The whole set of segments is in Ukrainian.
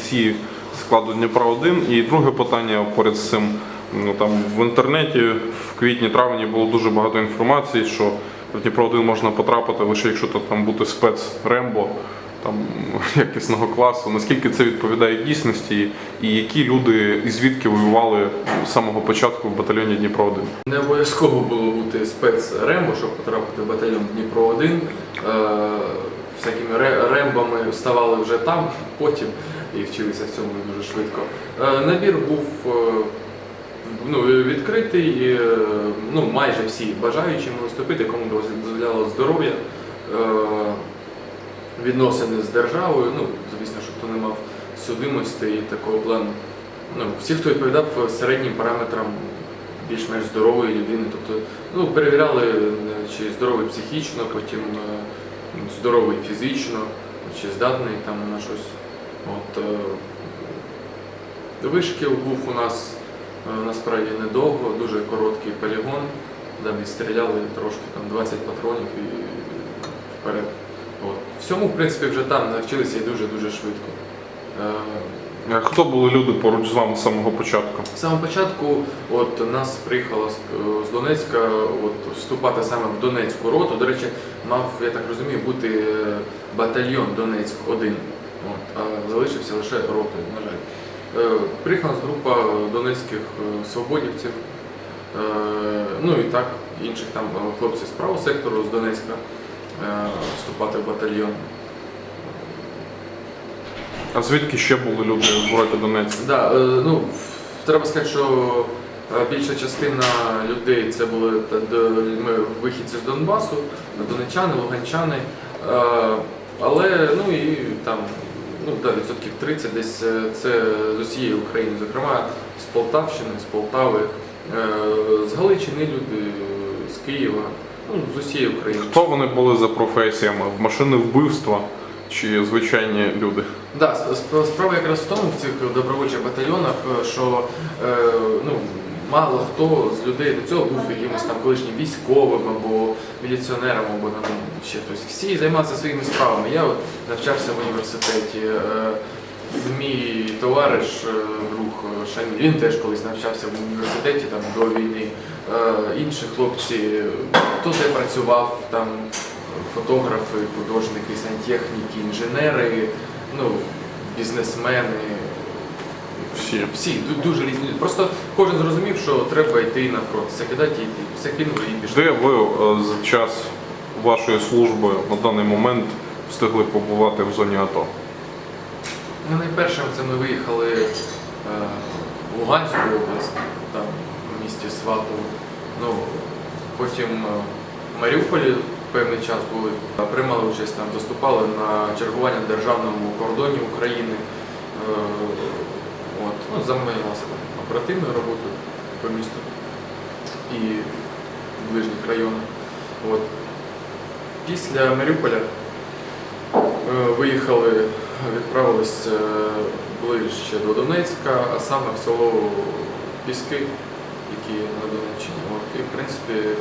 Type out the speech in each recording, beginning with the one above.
бійці складу Дніпра 1 І друге питання поряд з цим. Ну, там в інтернеті в квітні-травні було дуже багато інформації, що в Дніпро 1 можна потрапити лише якщо то там бути спец Рембо там якісного класу. Наскільки це відповідає дійсності, і які люди і звідки воювали з самого початку в батальйоні Дніпро 1 Не обов'язково було бути спец Рембо, щоб потрапити в батальйон Дніпро 1. Е, всякими рембами ставали вже там, потім і вчилися в цьому дуже швидко. Е, набір був е, ну, відкритий, е, ну, майже всі бажаючі могли вступити, кому дозволяло здоров'я. Відносини з державою, ну, звісно, щоб хто не мав судимості і такого плану. Ну, всі, хто відповідав середнім параметрам більш-менш здорової людини, тобто ну, перевіряли, чи здоровий психічно, потім здоровий фізично, чи здатний там на щось. От, е, вишкіл був у нас е, насправді недовго, дуже короткий полігон, де відстріляли трошки там 20 патронів і вперед. От. Всьому, в принципі, вже там навчилися і дуже-дуже швидко. Е, А Хто були люди поруч з вами з самого початку? з самого початку от, нас приїхала з, з Донецька от, вступати саме в Донецьку роту. До речі, мав, я так розумію, бути батальйон Донецьк один, от, а залишився лише ротою, на жаль. Е, Приїхала група донецьких е, свободівців, е, ну і так, інших там хлопців з правого сектору з Донецька вступати в батальйон. А звідки ще були люди в роті Донецька? Да, ну, треба сказати, що більша частина людей це були вихідці з Донбасу, донечани, луганчани. Але ну і там ну, да, відсотків 30 десь е, це з усієї України, зокрема з Полтавщини, з Полтави, е, з Галичини люди, з Києва, ну, з усієї України. Хто вони були за професіями? В машини вбивства чи звичайні люди? Да, сп- сп- справа якраз в тому в цих добровольчих батальйонах, е, що е, ну, мало хто з людей до цього був якимось там колишнім військовим або міліціонером, або там ще хтось. Всі займалися своїми справами. Я от навчався в університеті. е, Мій товариш, е, друг Шаміль, він теж колись навчався в університеті там, до війни. Е, Інші хлопці, хто де працював, там фотографи, художники, сантехніки, інженери, ну, бізнесмени, Всі. всі ду- дуже різні люди. Просто кожен зрозумів, що треба йти на фронт, все кидати і йти, все кинули і пішли. Де ви е, за час вашої служби на даний момент встигли побувати в зоні АТО? Ну, найпершим це ми виїхали е, в Луганську область, там в місті Сватово. Ну, потім е, в Маріуполі певний час були, е, приймали участь там, заступали на чергування на державному кордоні України. Е, ну, займалися оперативною роботою по місту і в ближніх районах. От. Після Маріуполя Е, Виїхали, відправились е, ближче до Донецька, а саме в село Піски, які на Донеччині. От, і, в принципі,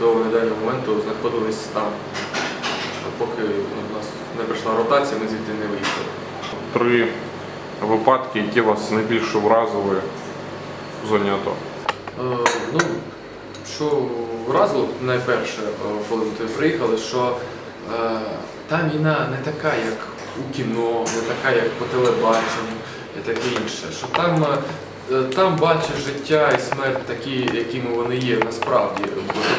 до недавнього моменту знаходились там. Поки у нас не прийшла ротація, ми звідти не виїхали. Три випадки, які вас найбільше вразили в зоні АТО. Е, ну, що вразило найперше, е, коли ми туди приїхали, що е, та війна не така, як у кіно, не така, як по телебаченню і таке інше. Що там, е, там бачиш життя і смерть такі, якими вони є насправді,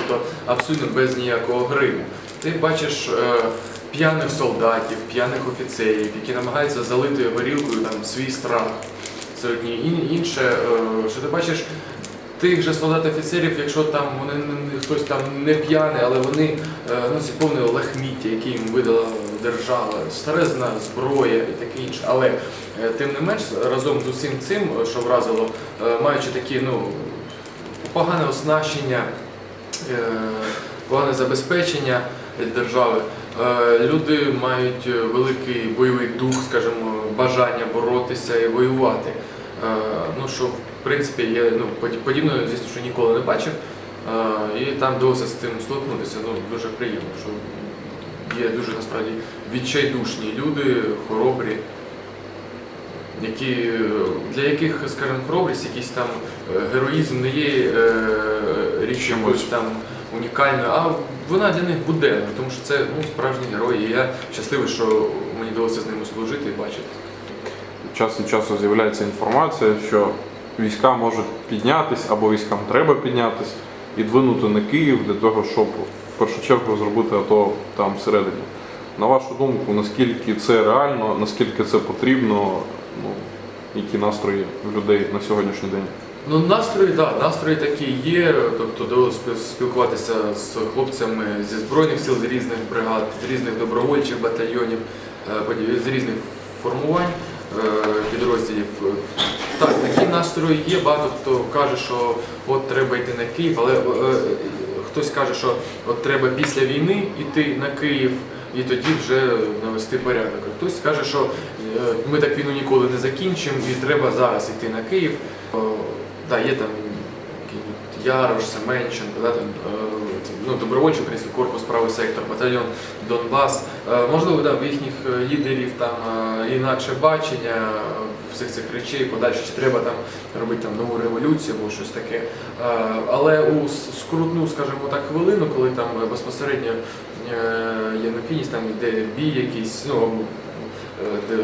тобто абсолютно без ніякого гриму. Ти бачиш е, п'яних солдатів, п'яних офіцерів, які намагаються залити горілкою там, свій страх. Це одні Ін- інше, е, що ти бачиш тих же солдат-офіцерів, якщо там вони хтось там не п'яний, але вони е, носять повне лахміття, яке їм видала держава, старезна зброя і таке інше. Але е, тим не менш, разом з усім цим, що вразило, маючи такі ну, погане оснащення, погане забезпечення держави, люди мають е, великий бойовий дух, скажімо, бажання боротися і воювати. Е, Ну, що в принципі я ну, поді- подібного, звісно, що ніколи не бачив. Е, І там довелося з цим столкнутися. Ну, дуже приємно, що є дуже насправді відчайдушні люди, хоробрі, які, е, для яких, скажімо, хоробрість, якийсь там е, героїзм не є е, річ якоюсь там унікальною, а вона для них буденна, тому що це ну, справжні герої. І я щасливий, що мені вдалося з ними служити і бачити. Час від часу з'являється інформація, що війська можуть піднятись або військам треба піднятись і двинути на Київ для того, щоб в першу чергу зробити АТО там всередині. На вашу думку, наскільки це реально, наскільки це потрібно, ну, які настрої людей на сьогоднішній день? Ну, настрої, так, да, настрої такі є. Тобто довелося спілкуватися з хлопцями зі збройних сил, з різних бригад, з різних добровольчих батальйонів, е, з різних формувань е, підрозділів. Так, такі настрої є. Багато хто каже, що от треба йти на Київ, але е, хтось каже, що от треба після війни йти на Київ. І тоді вже навести порядок. Хтось каже, що ми так війну ніколи не закінчимо і треба зараз йти на Київ. Да, є там Ярош, Семенченко, да, там, е, ну, добровольчий український корпус, правий сектор, батальйон Донбас. Е, Можливо, да, в їхніх е, лідерів там інакше бачення всіх цих речей, подальше, чи треба там робити там нову революцію або щось таке. Але у скрутну, скажімо так, хвилину, коли там безпосередньо є необхідність, там йде бій якийсь, ну, де,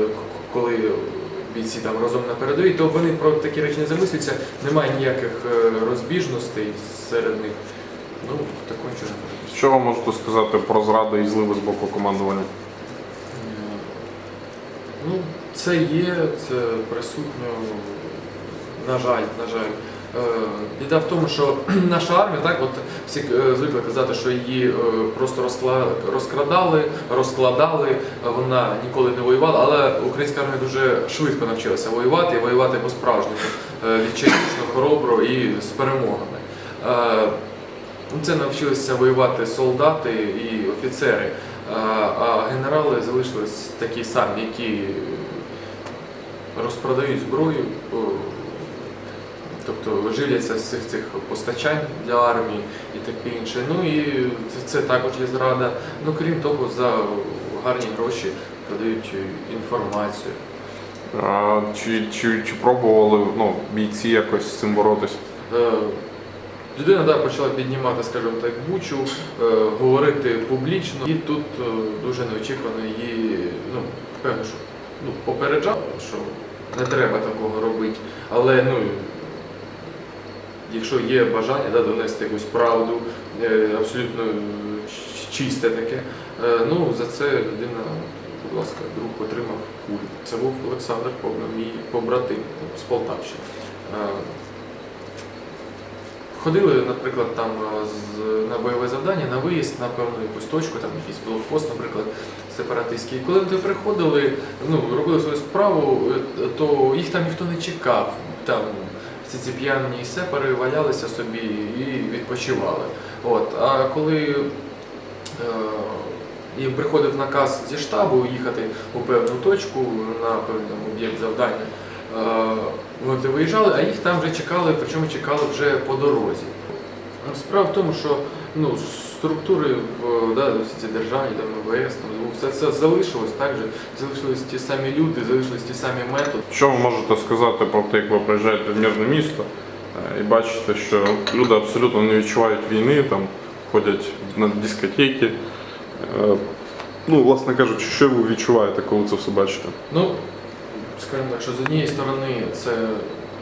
коли бійці там разом на передовій, то вони про такі речі не замислюються, немає ніяких е, розбіжностей серед них. Ну, такого нічого не може. Що ви можете сказати про зраду і зливи з боку командування? Ну, це є, це присутньо, на жаль, на жаль. Е, Біда в тому, що наша армія, так, от всі е, звикли казати, що її е, просто розкрадали, розкладали, е, вона ніколи не воювала, але українська армія дуже швидко навчилася воювати і воювати по-справжньому, е, відчайдушно, хоробро і з перемогами. Е, Ну, Це навчилися воювати солдати і офіцери, а, генерали залишились такі самі, які розпродають зброю, тобто живляться з цих цих постачань для армії і таке інше. Ну і це, це також є зрада. Ну крім того, за гарні гроші продають інформацію. А, Чи, чи, чи пробували ну, бійці якось з цим боротись? Е, Людина да, почала піднімати, скажімо так, бучу, е, говорити публічно, і тут е, дуже неочікувано її, ну, певно, що ну, попереджав, що не треба такого робити. Але ну, якщо є бажання да, донести якусь правду, е, абсолютно чисте таке, е, ну, за це людина, будь ласка, друг отримав кулю. Це був Олександр Ковна, мій побратим з Полтавщини. Е, Ходили, наприклад, там на бойове завдання, на виїзд на певну якусь точку, там якийсь блокпост, наприклад, сепаратистський. Коли вони приходили, ну, робили свою справу, то їх там ніхто не чекав. Там всі ці п'яні сепари валялися собі і відпочивали. От. А коли е, їм приходив наказ зі штабу їхати у певну точку на певний об'єкт завдання, е, вони виїжджали, а їх там вже чекали, причому чекали вже по дорозі. Справа в тому, що ну, структури в да, всі ці державні, там, МВС, там, все це залишилось, так же, залишились ті самі люди, залишились ті самі методи. Що ви можете сказати про те, як ви приїжджаєте в мирне місто е, і бачите, що люди абсолютно не відчувають війни, там ходять на дискотеки. Е, Ну, власне кажучи, що ви відчуваєте, коли це все бачите? Ну, скажімо так, що з однієї сторони це,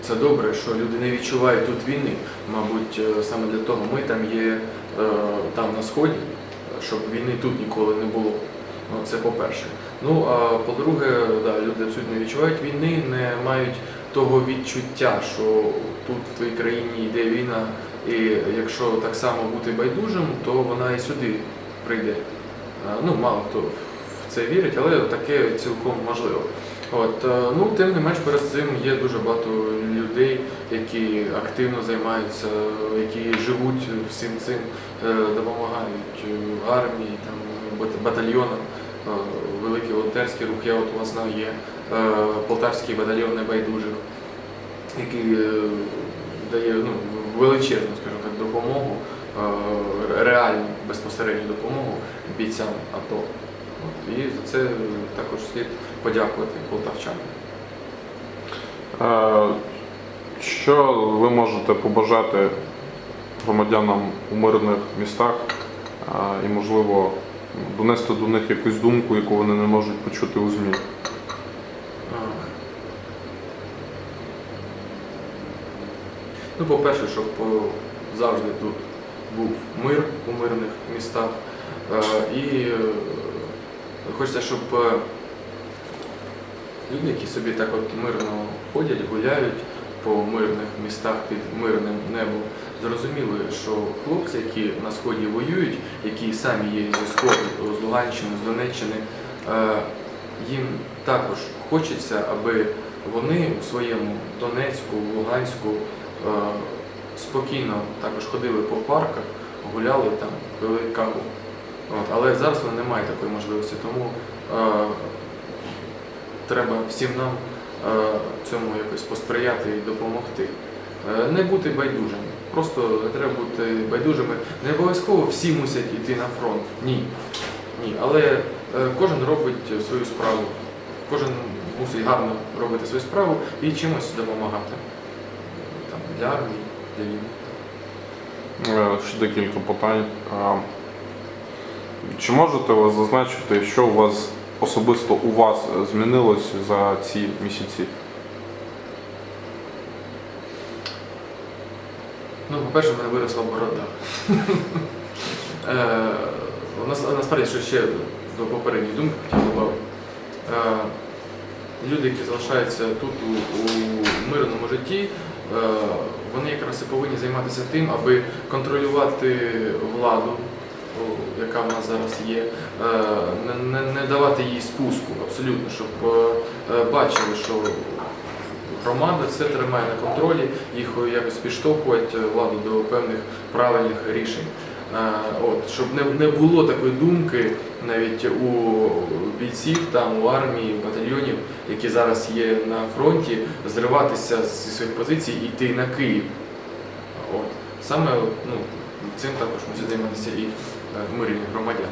це добре, що люди не відчувають тут війни. Мабуть, е, саме для того ми там є там на сході, щоб війни тут ніколи не було. Ну, це по-перше. Ну а по-друге, да, люди абсолютно не відчувають війни, не мають того відчуття, що тут в твоїй країні йде війна, і якщо так само бути байдужим, то вона і сюди прийде. Ну, мало хто в це вірить, але таке цілком можливо. От, е, ну, тим не менш, перед цим є дуже багато людей, які активно займаються, які живуть всім цим, е, допомагають е, армії, там, батальйонам, великий волонтерський рух. Я от у вас знаю, є е, полтавський батальйон небайдужих, який е, дає ну, величезну, скажімо так, допомогу, е, реальну безпосередню допомогу бійцям АТО. От, і за це також слід подякувати полтавчанам. Е, Що ви можете побажати громадянам у мирних містах е, і, можливо, донести до них якусь думку, яку вони не можуть почути у ЗМІ? Ну, по-перше, щоб е, завжди тут був мир у мирних містах. Е, І е, хочеться, щоб люди, які собі так от мирно ходять, гуляють по мирних містах під мирним небом, зрозуміли, що хлопці, які на сході воюють, які самі є зі сходу, з Луганщини, з Донеччини, е, їм також хочеться, аби вони у своєму Донецьку, Луганську е, спокійно також ходили по парках, гуляли там, пили каву. От, але зараз вони не мають такої можливості, тому е, треба всім нам е, цьому якось посприяти і допомогти. Е, не бути байдужими. Просто треба бути байдужими. Не обов'язково всі мусять йти на фронт. Ні. Ні. Але е, кожен робить свою справу. Кожен мусить гарно робити свою справу і чимось допомагати. Там, для армії, для війни. Е, Ще декілька питань. Чи можете ви зазначити, що у вас особисто у вас змінилось за ці місяці? Ну, по-перше, в мене виросла борода. Е, Насправді, що ще до попередньої думки хотів додати. Е, Люди, які залишаються тут у, у мирному житті, е, вони якраз і повинні займатися тим, аби контролювати владу, яка в нас зараз є, не, не, не давати їй спуску абсолютно, щоб бачили, що громада це тримає на контролі, їх якось підштовхувати владу до певних правильних рішень. Е, От, щоб не, було такої думки навіть у бійців, там, у армії, батальйонів, які зараз є на фронті, зриватися зі своїх позицій і йти на Київ. От. Саме ну, цим також мусять займатися і е, мирні громадяни.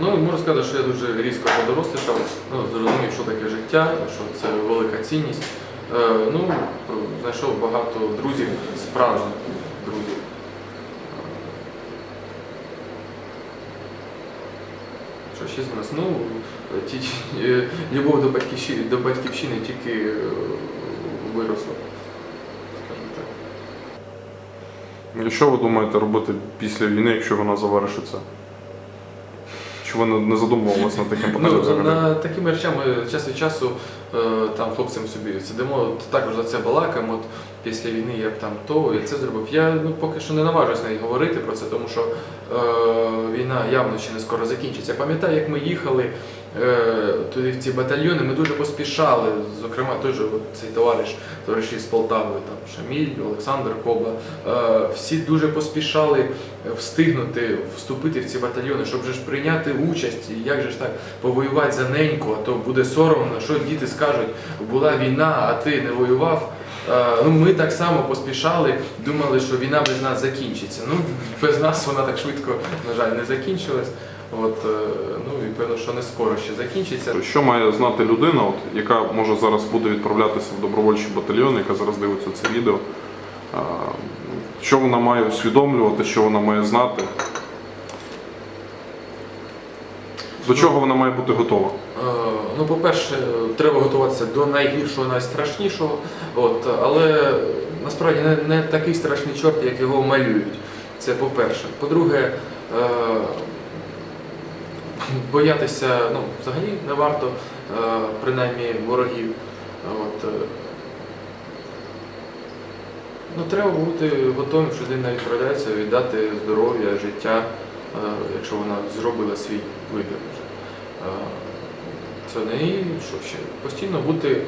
Ну, можу сказати, що я дуже різко подорослішав, ну, зрозумів, що таке життя, що це велика цінність. Е, ну, знайшов багато друзів, справжніх друзів. Що ще з нас? Ну, ті, любов до батьківщини, до батьківщини тільки е, виросла, скажімо так. І Що ви думаєте робити після війни, якщо вона завершиться? Чи ви не- задумувалися над таким питанням Ну, на такими речами час від часу е, там хлопцям собі сидимо, от також за це балакаємо. От після війни я б там то я це зробив. Я ну, поки що не наважуюсь навіть говорити про це, тому що е, війна явно ще не скоро закінчиться. Я пам'ятаю, як ми їхали туди в ці батальйони, ми дуже поспішали. Зокрема, той же цей товариш, товариші з Полтави, там Шаміль, Олександр Коба. Е, всі дуже поспішали встигнути вступити в ці батальйони, щоб же ж прийняти участь, і як же ж так повоювати за неньку, а то буде соромно, що діти скажуть, була війна, а ти не воював. Е, Ну, ми так само поспішали, думали, що війна без нас закінчиться. Ну, без нас вона так швидко, на жаль, не закінчилась. От, е, ну і певно, що не скоро ще закінчиться. Що має знати людина, от, яка може зараз буде відправлятися в добровольчий батальйон, яка зараз дивиться це відео? Що вона має усвідомлювати, що вона має знати? До чого вона має бути готова? Е, Ну, по-перше, треба готуватися до найгіршого, найстрашнішого, от, але насправді не, не такий страшний чорт, як його малюють. Це по-перше. По-друге, е, боятися ну, взагалі не варто, е, принаймні ворогів. От, е, ну, треба бути готовим, що людина відправляється, віддати здоров'я, життя, е, якщо вона зробила свій вибір. Це не і що ще постійно бути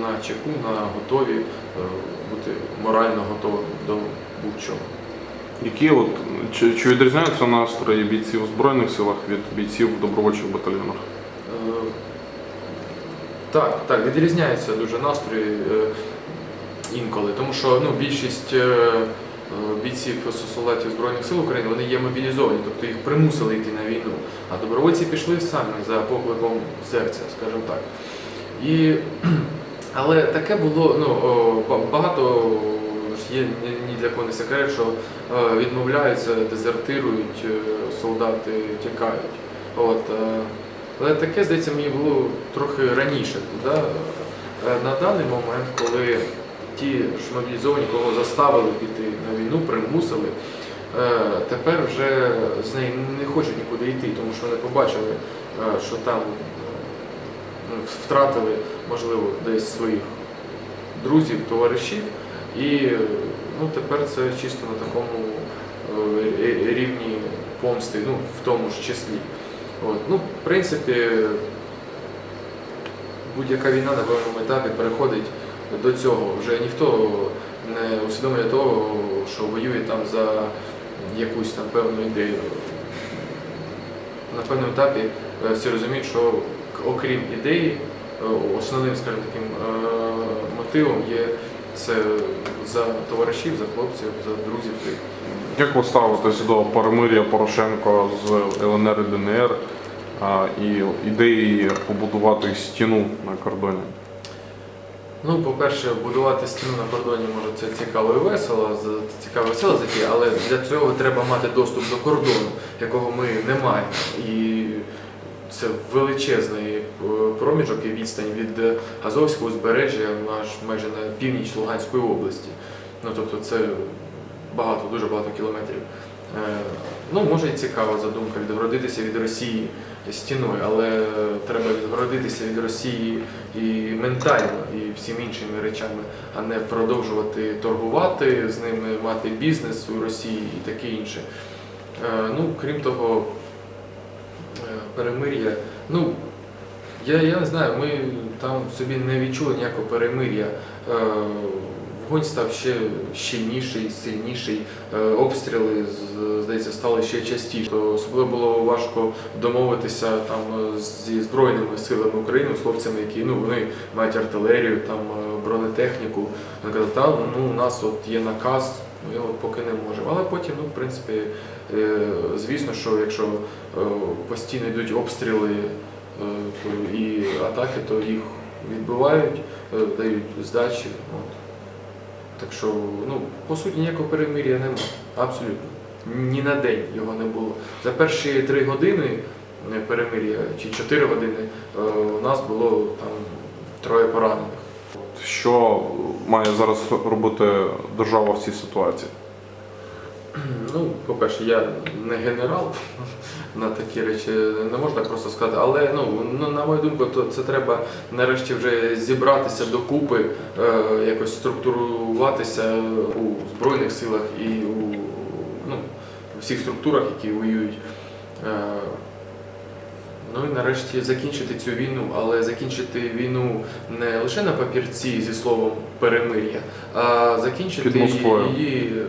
на чеку, на готові, бути морально готовим до будь-чого. Які от, чи, чи відрізняються настрої бійців у Збройних силах від бійців в добровольчих батальйонах? Е, Так, так, відрізняються дуже настрої е, інколи, тому що ну, більшість е, бійців солдатів Збройних сил України вони є мобілізовані, тобто їх примусили йти на війну. А добровольці пішли самі за покликом серця, скажімо так. І, але таке було, ну, багато є ні для кого не секрет, що е, відмовляються, дезертирують, е, солдати тікають. От, е, але таке, здається, мені було трохи раніше. Да? На даний момент, коли ті ж мобілізовані, кого заставили піти на війну, примусили, тепер вже з неї не хочуть нікуди йти, тому що вони побачили, що там е, втратили, можливо, десь своїх друзів, товаришів, і ну, тепер це чисто на такому е, рівні помсти, ну, в тому ж числі. От. Ну, в принципі, будь-яка війна на певному етапі переходить до цього. Вже ніхто не усвідомлює того, що воює там за якусь там певну ідею. На певному етапі е, всі розуміють, що окрім ідеї, е, основним, скажімо таким, мотивом є це за товаришів, за хлопців, за друзів. Як ви ставитесь до перемир'я Порошенко з ЛНР і ДНР а, і ідеї побудувати стіну на кордоні? Ну, по-перше, будувати стіну на кордоні може це цікаво і весело, цікаво і весело затія, але для цього треба мати доступ до кордону, якого ми не маємо. І це величезний проміжок і відстань від Азовського узбережжя аж майже на північ Луганської області. Ну тобто це багато, дуже багато кілометрів. Е, Ну, може і цікава задумка відгородитися від Росії стіною, але треба відгородитися від Росії і ментально, і всіми іншими речами, а не продовжувати торгувати з ними, мати бізнес у Росії і таке інше. Е, Ну, крім того, е, перемир'я. Ну, я, я не знаю, ми там собі не відчули ніякого перемир'я. Е, Вогонь став ще щільніший, сильніший. Е, Обстріли, здається, стали ще частіше. Особливо було важко домовитися там е, зі Збройними силами України, з хлопцями, які ну, вони мають артилерію, там, бронетехніку. Казали, та ну, у нас от є наказ, ми от поки не можемо. Але потім, ну, в принципі, звісно, що якщо постійно йдуть обстріли і атаки, то їх відбивають, е, дають здачі. От. Так що, ну, по суті, ніякого перемир'я немає. Абсолютно. Ні на день його не було. За перші три години е, перемир'я чи чотири години е, у нас було там троє поранених. Що має зараз робити держава в цій ситуації? Ну, по-перше, я не генерал на такі речі не можна просто сказати, але ну, ну, на мою думку, то це треба нарешті вже зібратися докупи, е, якось структуруватися у Збройних силах і у ну, всіх структурах, які воюють. Е, Ну і нарешті закінчити цю війну, але закінчити війну не лише на папірці зі словом перемир'я, а закінчити її е,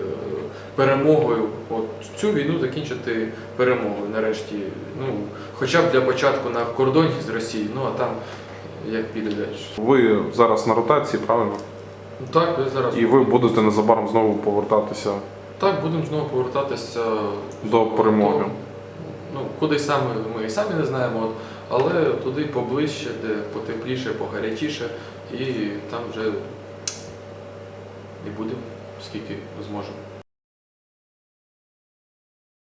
перемогою. От цю війну закінчити перемогою нарешті. Ну, хоча б для початку на кордоні з Росією, ну а там як піде далі. Ви зараз на ротації, правильно? Так, ви зараз І ви будете незабаром знову повертатися так будемо знову повертатися до перемоги. Ну, куди саме ми і самі не знаємо, от, але туди поближче, де потепліше, погарячіше, і там вже і будемо, скільки зможемо.